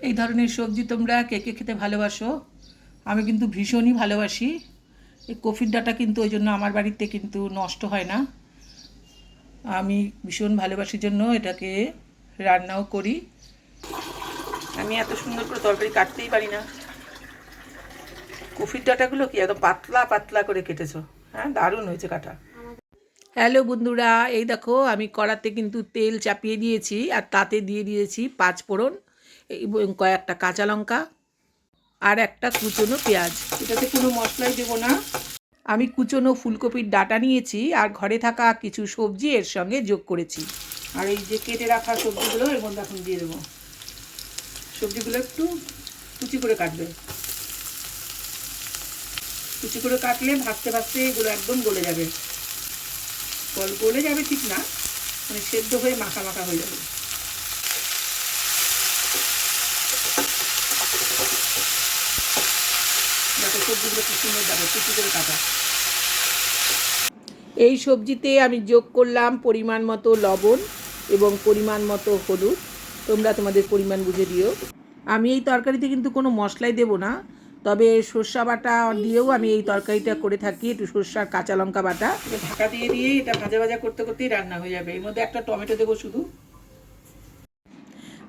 এই ধরনের সবজি তোমরা কে কে খেতে ভালোবাসো? আমি কিন্তু ভীষণই ভালোবাসি। এই কফির ডাটা কিন্তু ওই জন্য আমার বাড়িতে কিন্তু নষ্ট হয় না। আমি ভীষণ ভালোবাসির জন্য এটাকে রান্নাও করি। আমি এত সুন্দর করে তরকারি কাটতেই পারি না। কফির ডাটাগুলো কি একদম পাতলা পাতলা করে কেটেছো? হ্যাঁ দারুণ হয়েছে কাটা। হ্যালো বন্ধুরা, এই দেখো আমি কড়াতে কিন্তু তেল চাপিয়ে দিয়েছি আর তাতে দিয়ে দিয়েছি পাঁচ ফোড়ন। কয়েকটা কাঁচা লঙ্কা আর একটা কুচনো পেঁয়াজ। এটাতে কোনো মশলাই দেবো না। আমি কুচনো ফুলকপির ডাটা নিয়েছি আর ঘরে থাকা কিছু সবজি এর সঙ্গে যোগ করেছি। আর এই যে কেটে রাখা সবজিগুলো এর মধ্যে এখন দিয়ে দেবো। সবজিগুলো একটু কুচি করে কাটবে। কুচি করে কাটলে ভাজতে ভাজতে এগুলো একদম গলে যাবে। গল গলে যাবে ঠিক না মানে সেদ্ধ হয়ে মাখা মাখা হয়ে যাবে দেখো সুন্দর করে কাটা এই সবজিতে আমি যোগ করলাম পরিমাণ মতো লবণ এবং পরিমাণ মতো হলুদ। তোমরা তোমাদের পরিমাণ বুঝে দিও। আমি এই তরকারিতে কিন্তু কোনো মশলাই দেব না, তবে সর্ষা বাটা দিয়েও আমি এই তরকারিটা করে থাকি, একটু সর্ষার কাঁচা লঙ্কা বাটা। ঢাকা দিয়ে দিয়ে এটা ভাজা ভাজা করতে করতেই রান্না হয়ে যাবে। এর মধ্যে একটা টমেটো দেবো শুধু।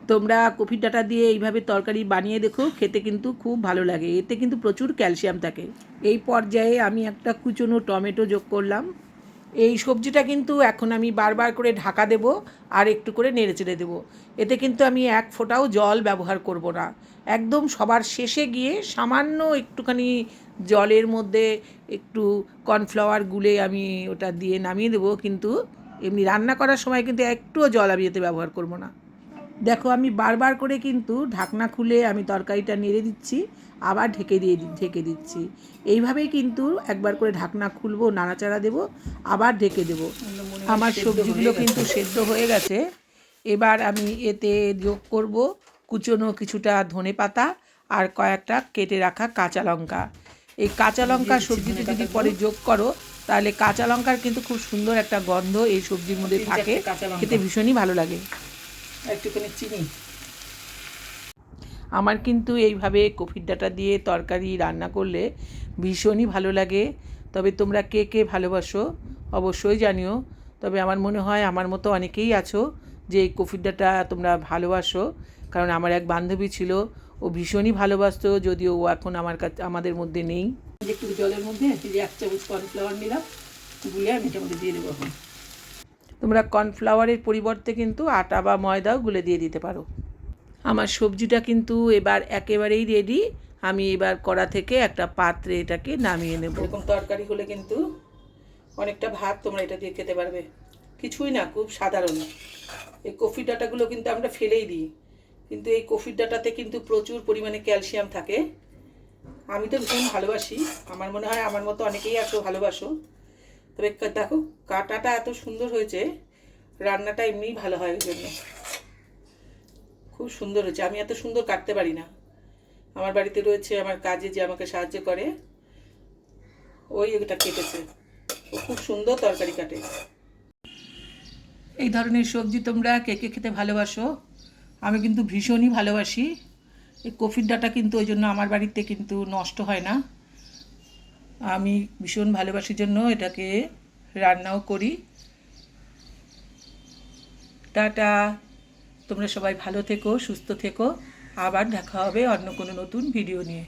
তোমরা কফি ডাটা দিয়ে এইভাবে তরকারি বানিয়ে দেখো, খেতে কিন্তু খুব ভালো লাগে। এতে কিন্তু প্রচুর ক্যালসিয়াম থাকে। এই পর্যায়ে আমি একটা কুচনো টমেটো যোগ করলাম। এই সবজিটা কিন্তু এখন আমি বারবার করে ঢাকা দেব আর একটু করে নেড়ে চেড়ে দেবো। এতে কিন্তু আমি এক ফোঁটাও জল ব্যবহার করব না। একদম সবার শেষে গিয়ে সামান্য একটুখানি জলের মধ্যে একটু কর্নফ্লাওয়ার গুলে আমি ওটা দিয়ে নামিয়ে দেবো। কিন্তু এমনি রান্না করার সময় কিন্তু একটুও জল আমি এতে ব্যবহার করব না। দেখো আমি বারবার করে কিন্তু ঢাকনা খুলে আমি তরকারিটা নেড়ে দিচ্ছি আবার ঢেকে দিয়ে ঢেকে দিচ্ছি। এইভাবেই কিন্তু একবার করে ঢাকনা খুলবো নাড়াচাড়া দেবো আবার ঢেকে দেবো। আমার সবজিগুলো কিন্তু সেদ্ধ হয়ে গেছে। এবার আমি এতে যোগ করব কুচনো কিছুটা ধনে পাতা আর কয়েকটা কেটে রাখা কাঁচা লঙ্কা। এই কাঁচা লঙ্কা সবজিতে যদি পরে যোগ করো তাহলে কাঁচা লঙ্কার কিন্তু খুব সুন্দর একটা গন্ধ এই সবজির মধ্যে থাকে। খেতে ভীষণই ভালো লাগে। একটুখানি চিনি। আমার কিন্তু এইভাবে কফির ডাটা দিয়ে তরকারি রান্না করলে ভীষণই ভালো লাগে। তবে তোমরা কে কে ভালোবাসো অবশ্যই জানিও। তবে আমার মনে হয় আমার মতো অনেকেই আছো যে এই কফির ডাটা তোমরা ভালোবাসো। কারণ আমার এক বান্ধবী ছিল ও ভীষণই ভালোবাসতো যদিও ও এখন আমার কাছে আমাদের মধ্যে নেই। একটু জলের মধ্যে এক চামচ কর্নফ্লাওয়ার নিলাম গুলে আমি এটার মধ্যে দিয়ে দেবো এখন। তোমরা কর্নফ্লাওয়ারের পরিবর্তে কিন্তু আটা বা ময়দাও গুলে দিয়ে দিতে পারো। আমার সবজিটা কিন্তু এবার একেবারেই রেডি আমি এবার কড়া থেকে একটা পাত্রে এটাকে নামিয়ে নেব। এরকম তরকারি হলে কিন্তু অনেকটা ভাত তোমরা এটা দিয়ে খেতে পারবে। কিছুই না, খুব সাধারণ। এই কফি ডাটাগুলো কিন্তু আমরা ফেলেই দিই। কিন্তু এই কফির ডাটাতে কিন্তু প্রচুর পরিমাণে ক্যালসিয়াম থাকে। আমি তো ভীষণ ভালোবাসি। আমার মনে হয় আমার মতো অনেকেই আছো, ভালোবাসো। তবে দেখো, কাটাটা এত সুন্দর হয়েছে, রান্নাটা এমনিই ভালো হয় ওই জন্য। খুব সুন্দর হয়েছে। আমি এত সুন্দর কাটতে পারি না। আমার বাড়িতে রয়েছে আমার কাজে যে আমাকে সাহায্য করে, ওই এটা কেটেছে। ও খুব সুন্দর তরকারি কাটে। এই ধরনের সবজি তোমরা কে কে খেতে ভালোবাসো? আমি কিন্তু ভীষণই ভালোবাসি। এই কফির ডাটা কিন্তু ওই জন্য আমার বাড়িতে কিন্তু নষ্ট হয় না। আমি ভীষণ ভালোবাসির জন্য এটাকে রান্নাও করি। টাটা। তোমরা সবাই ভালো থেকো, সুস্থ থেকো। আবার দেখা হবে অন্য কোনো নতুন ভিডিও নিয়ে।